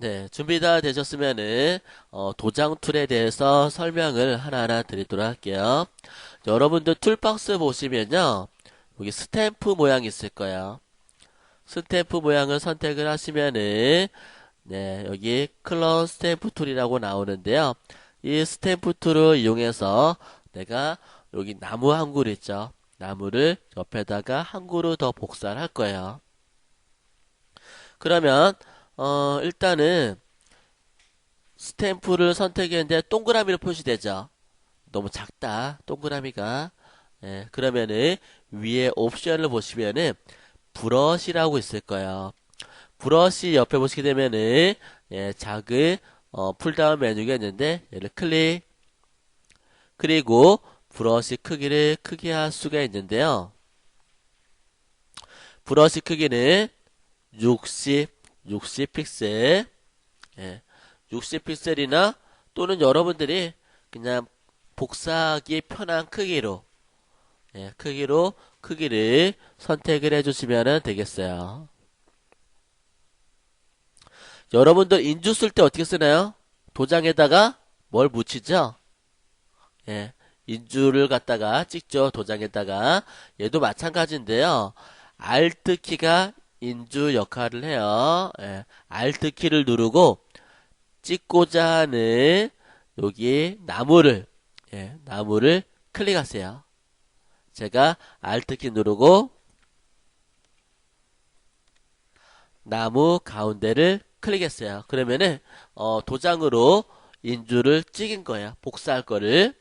네, 준비 다 되셨으면은 어, 도장 툴에 대해서 설명을 하나하나 드리도록 할게요. 여러분들 툴박스 보시면요. 여기 스탬프 모양 있을 거예요. 스탬프 모양을 선택을 하시면은 네, 여기 클런 스탬프 툴이라고 나오는데요. 이 스탬프 툴을 이용해서 내가 여기 나무 한 그루 있죠. 나무를 옆에다가 한 그루 더 복사를 할 거예요. 그러면 어, 일단은 스탬프를 선택했는데 동그라미로 표시되죠. 너무 작다. 동그라미가. 예, 그러면은 위에 옵션을 보시면은 브러쉬라고 있을 거예요. 브러쉬 옆에 보시게 되면은 예, 작은 어, 풀다운 메뉴가 있는데 얘를 클릭 그리고 브러쉬 크기를 크게 할 수가 있는데요. 브러쉬 크기는 60 60픽셀, 예, 60픽셀이나 또는 여러분들이 그냥 복사하기 편한 크기로, 예, 크기로 크기를 선택을 해주시면 되겠어요. 여러분들 인주 쓸 때 어떻게 쓰나요? 도장에다가 뭘 묻히죠? 예, 인주를 갖다가 찍죠. 도장에다가. 얘도 마찬가지인데요. Alt 키가 인주 역할을 해요. 예, Alt 키를 누르고 찍고자 하는 여기 나무를 예, 나무를 클릭하세요. 제가 Alt 키 누르고 나무 가운데를 클릭했어요. 그러면은 어, 도장으로 인주를 찍은 거예요. 복사할 거를.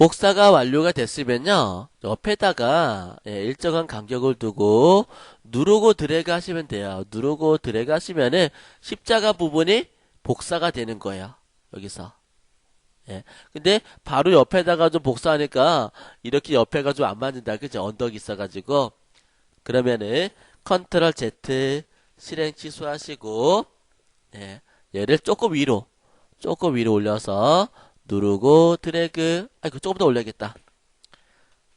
복사가 완료가 됐으면요. 옆에다가 예, 일정한 간격을 두고 누르고 드래그 하시면 돼요. 누르고 드래그 하시면은 십자가 부분이 복사가 되는 거예요. 여기서. 예. 근데 바로 옆에다가 좀 복사하니까 이렇게 옆에가 좀 안 맞는다. 그죠? 언덕이 있어가지고. 그러면은 컨트롤 Z 실행 취소하시고 예. 얘를 조금 위로 조금 위로 올려서 누르고 드래그 아이고 조금 더 올려야겠다.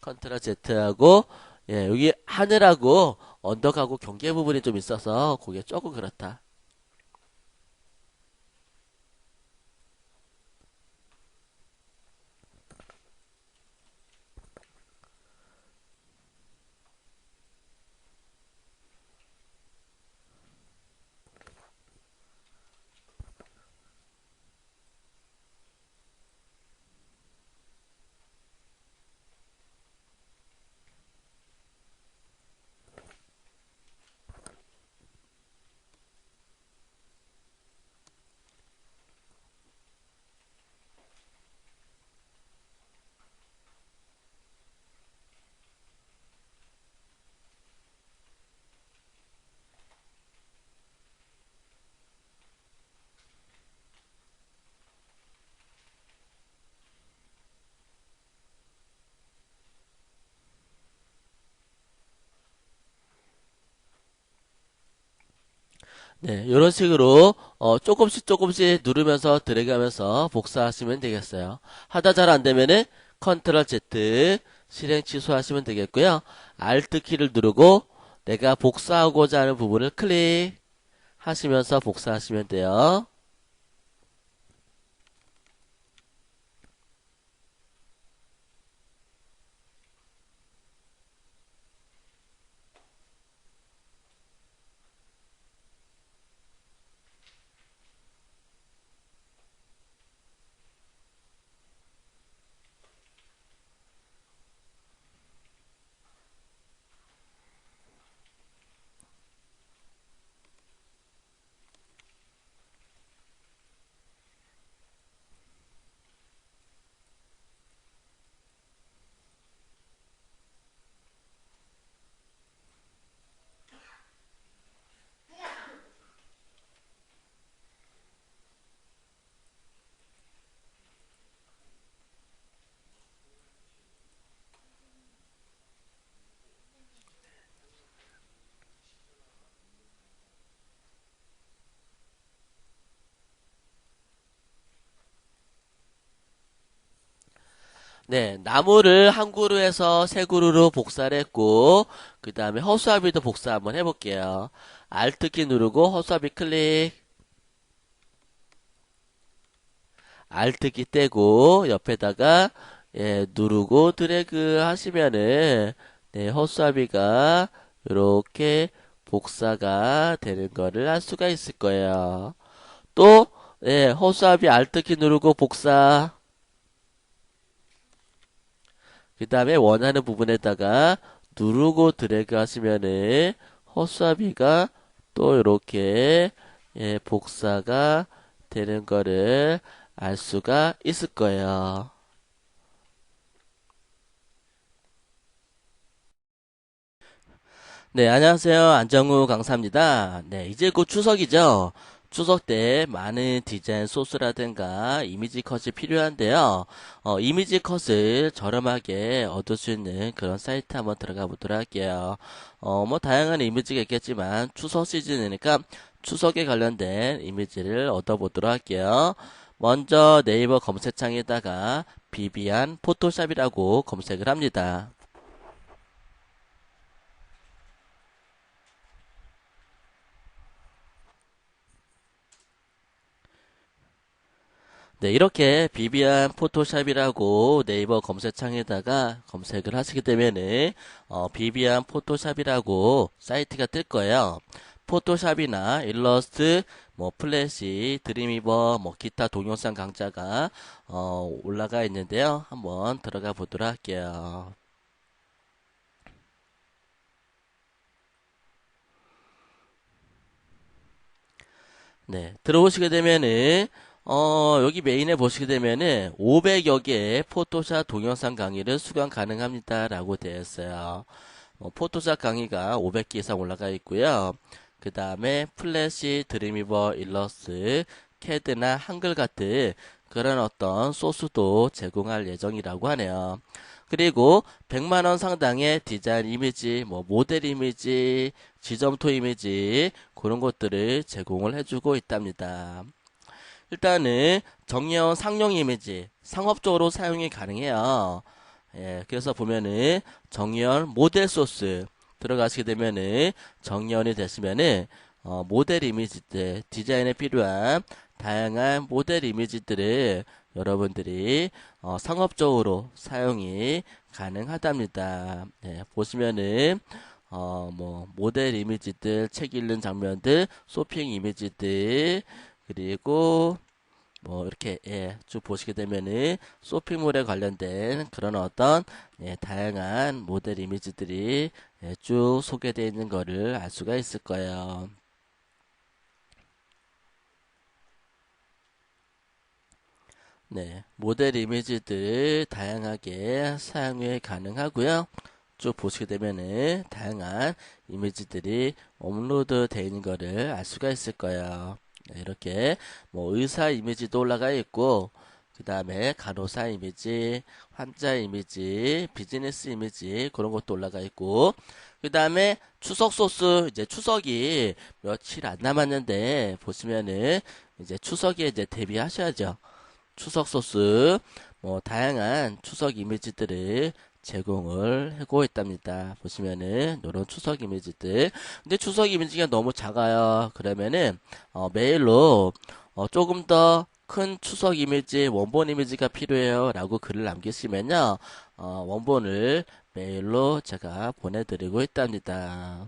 컨트롤 Z하고 예, 여기 하늘하고 언덕하고 경계 부분이 좀 있어서 그게 조금 그렇다 네, 이런 식으로 어, 조금씩 조금씩 누르면서 드래그하면서 복사하시면 되겠어요. 하다 잘 안되면은 컨트롤 Z 실행 취소하시면 되겠고요. Alt 키를 누르고 내가 복사하고자 하는 부분을 클릭하시면서 복사하시면 돼요. 네, 나무를 한 그루에서 세 그루로 복사를 했고, 그 다음에 허수아비도 복사 한번 해볼게요. Alt키 누르고 허수아비 클릭. Alt키 떼고, 옆에다가, 예, 누르고 드래그 하시면은, 네, 허수아비가 이렇게 복사가 되는 거를 할 수가 있을 거예요. 또, 예, 허수아비 Alt키 누르고 복사. 그 다음에 원하는 부분에다가 누르고 드래그 하시면은 허수아비가 또 이렇게 예, 복사가 되는 거를 알 수가 있을 거예요. 네, 안녕하세요. 안정우 강사입니다. 네, 이제 곧 추석이죠. 추석 때 많은 디자인 소스라든가 이미지 컷이 필요한데요. 어, 이미지 컷을 저렴하게 얻을 수 있는 그런 사이트 한번 들어가 보도록 할게요. 어, 뭐 다양한 이미지가 있겠지만 추석 시즌이니까 추석에 관련된 이미지를 얻어보도록 할게요. 먼저 네이버 검색창에다가 비비안 포토샵이라고 검색을 합니다. 네, 이렇게 비비안 포토샵이라고 네이버 검색창에다가 검색을 하시게 되면은 어, 비비안 포토샵이라고 사이트가 뜰 거예요. 포토샵이나 일러스트, 뭐 플래시, 드림이버, 뭐 기타 동영상 강좌가 어, 올라가 있는데요. 한번 들어가 보도록 할게요. 네, 들어오시게 되면은 어, 여기 메인에 보시게 되면은 500여 개의 포토샵 동영상 강의를 수강 가능합니다. 라고 되어 있어요. 어, 포토샵 강의가 500개 이상 올라가 있고요. 그 다음에 플래시, 드림위버, 일러스, 캐드나 한글 같은 그런 어떤 소스도 제공할 예정이라고 하네요. 그리고 100만원 상당의 디자인 이미지, 뭐 모델 이미지, 지점토 이미지 그런 것들을 제공을 해주고 있답니다. 일단은 정예원 상용 이미지 상업적으로 사용이 가능해요. 예, 그래서 보면은 정예원 모델 소스 들어가시게 되면은 정예원이 되시면은 어, 모델 이미지들 디자인에 필요한 다양한 모델 이미지들을 여러분들이 어, 상업적으로 사용이 가능하답니다. 예, 보시면은 어, 뭐 모델 이미지들 책 읽는 장면들 쇼핑 이미지들 그리고 뭐 이렇게 예, 쭉 보시게 되면은 쇼핑몰에 관련된 그런 어떤 예, 다양한 모델 이미지들이 예, 쭉 소개되어 있는 거를 알 수가 있을 거예요. 네, 모델 이미지들 다양하게 사용이 가능하고요. 쭉 보시게 되면은 다양한 이미지들이 업로드 되어 있는 거를 알 수가 있을 거예요. 네, 이렇게 뭐 의사 이미지도 올라가 있고 그 다음에 간호사 이미지, 환자 이미지, 비즈니스 이미지 그런 것도 올라가 있고 그 다음에 추석 소스 이제 추석이 며칠 안 남았는데 보시면은 이제 추석에 이제 대비하셔야죠. 추석 소스 뭐 다양한 추석 이미지들을 제공을 하고 있답니다. 보시면은 이런 추석 이미지들. 근데 추석 이미지가 너무 작아요. 그러면은 어, 메일로 어, 조금 더 큰 추석 이미지, 원본 이미지가 필요해요. 라고 글을 남기시면요. 어, 원본을 메일로 제가 보내드리고 있답니다.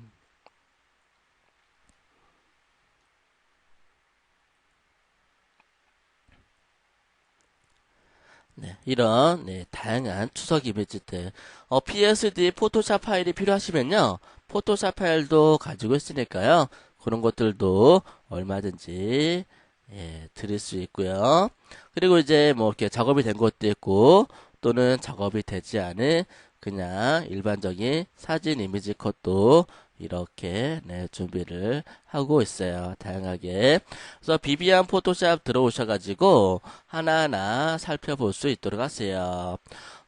네, 이런 네, 다양한 추석 이미지들. 어, PSD 포토샵 파일이 필요하시면요. 포토샵 파일도 가지고 있으니까요. 그런 것들도 얼마든지 예, 드릴 수 있고요. 그리고 이제 뭐 이렇게 작업이 된 것도 있고 또는 작업이 되지 않은 그냥 일반적인 사진 이미지 컷도 이렇게 네, 준비를 하고 있어요. 다양하게. 그래서 비비안 포토샵 들어오셔가지고 하나하나 살펴볼 수 있도록 하세요.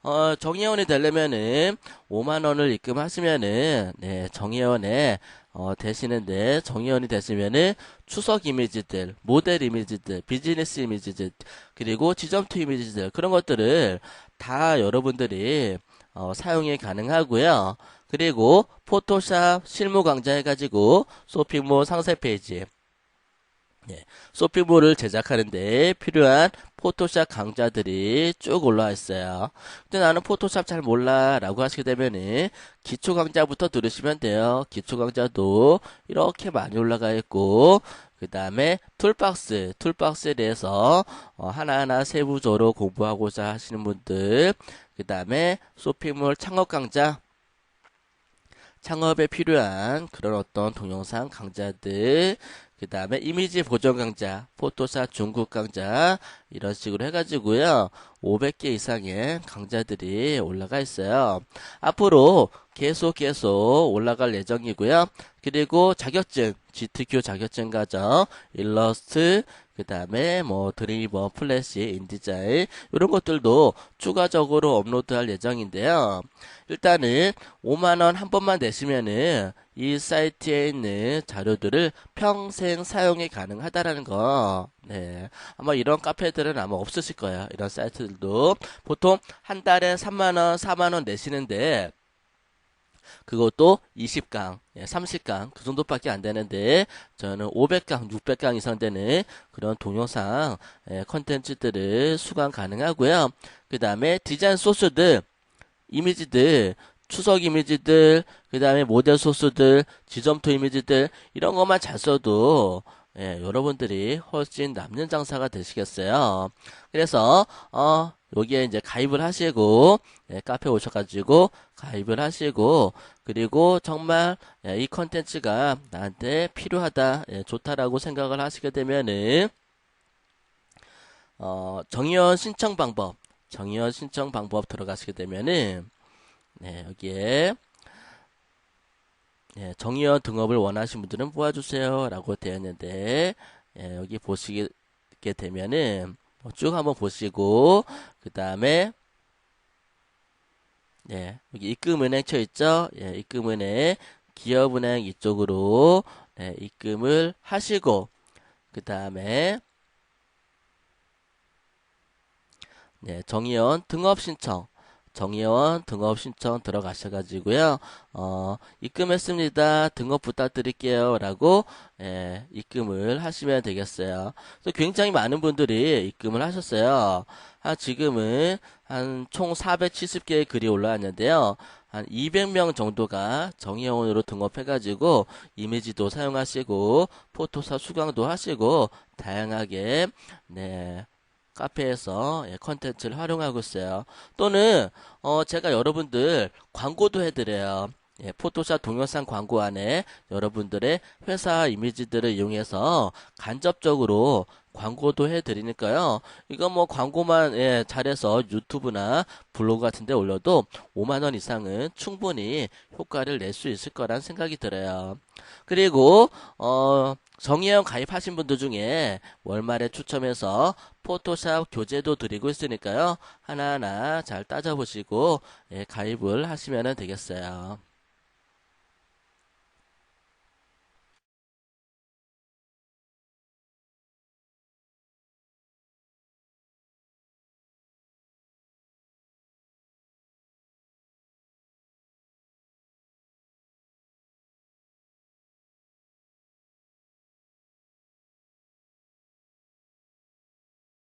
어, 정예원이 되려면은 5만원을 입금하시면은 네, 정예원에 어, 되시는데 정의원이 되시면은 추석 이미지들, 모델 이미지들, 비즈니스 이미지들, 그리고 지점투 이미지들 그런 것들을 다 여러분들이 어, 사용이 가능하고요. 그리고 포토샵 실무 강좌 해가지고 쇼핑몰 상세 페이지 예, 쇼핑몰을 제작하는데 필요한 포토샵 강좌들이 쭉 올라와 있어요. 근데 나는 포토샵 잘 몰라 라고 하시게 되면은 기초 강좌부터 들으시면 돼요. 기초 강좌도 이렇게 많이 올라가 있고 그 다음에 툴박스, 툴박스에 대해서 어, 하나하나 세부적으로 공부하고자 하시는 분들 그 다음에 쇼핑몰 창업 강좌 창업에 필요한 그런 어떤 동영상 강좌들, 그 다음에 이미지 보정 강좌, 포토샵 중국 강좌, 이런 식으로 해가지고요. 500개 이상의 강좌들이 올라가 있어요. 앞으로 계속 계속 올라갈 예정이고요. 그리고 자격증, GTQ 자격증 과정, 일러스트, 그 다음에 뭐 드리버, 플래시, 인디자인 이런 것들도 추가적으로 업로드할 예정인데요. 일단은 5만원 한 번만 내시면은 이 사이트에 있는 자료들을 평생 사용이 가능하다라는 거. 네. 아마 이런 카페들은 아마 없으실 거예요. 이런 사이트들도. 보통 한 달에 3만원, 4만원 내시는데, 그것도 20강, 30강 그 정도밖에 안 되는데 저는 500강, 600강 이상 되는 그런 동영상 예, 컨텐츠들을 수강 가능하고요. 그 다음에 디자인 소스들, 이미지들, 추석 이미지들, 그 다음에 모델 소스들, 지점토 이미지들 이런 것만 잘 써도 예, 여러분들이 훨씬 남는 장사가 되시겠어요. 그래서 어 여기에 이제 가입을 하시고 예, 카페 오셔가지고 가입을 하시고 그리고 정말 예, 이 컨텐츠가 나한테 필요하다, 예, 좋다라고 생각을 하시게 되면은 어, 정의원 신청 방법, 정의원 신청 방법 들어가시게 되면은 네, 여기에 예, 정의원 등업을 원하시는 분들은 뽑아주세요. 라고 되어 있는데, 예, 여기 보시게 되면은, 뭐 쭉 한번 보시고, 그 다음에, 예, 여기 입금은행 쳐 있죠? 예, 입금은행, 기업은행 이쪽으로, 예, 입금을 하시고, 그 다음에, 네, 정의원 등업 신청. 정의원 등업 신청 들어가셔가지고요, 어, 입금했습니다. 등업 부탁드릴게요. 라고, 예, 입금을 하시면 되겠어요. 그래서 굉장히 많은 분들이 입금을 하셨어요. 한, 지금은 한 총 470개의 글이 올라왔는데요. 한 200명 정도가 정의원으로 등업해가지고, 이미지도 사용하시고, 포토샵 수강도 하시고, 다양하게, 네, 카페에서 예, 컨텐츠를 활용하고 있어요. 또는 어, 제가 여러분들 광고도 해드려요. 예, 포토샵 동영상 광고 안에 여러분들의 회사 이미지들을 이용해서 간접적으로 광고도 해드리니까요. 이거 뭐 광고만 예, 잘해서 유튜브나 블로그 같은 데 올려도 5만원 이상은 충분히 효과를 낼 수 있을 거란 생각이 들어요. 그리고 어, 정의형 가입하신 분들 중에 월말에 추첨해서 포토샵 교재도 드리고 있으니까요. 하나하나 잘 따져보시고 예, 가입을 하시면 되겠어요.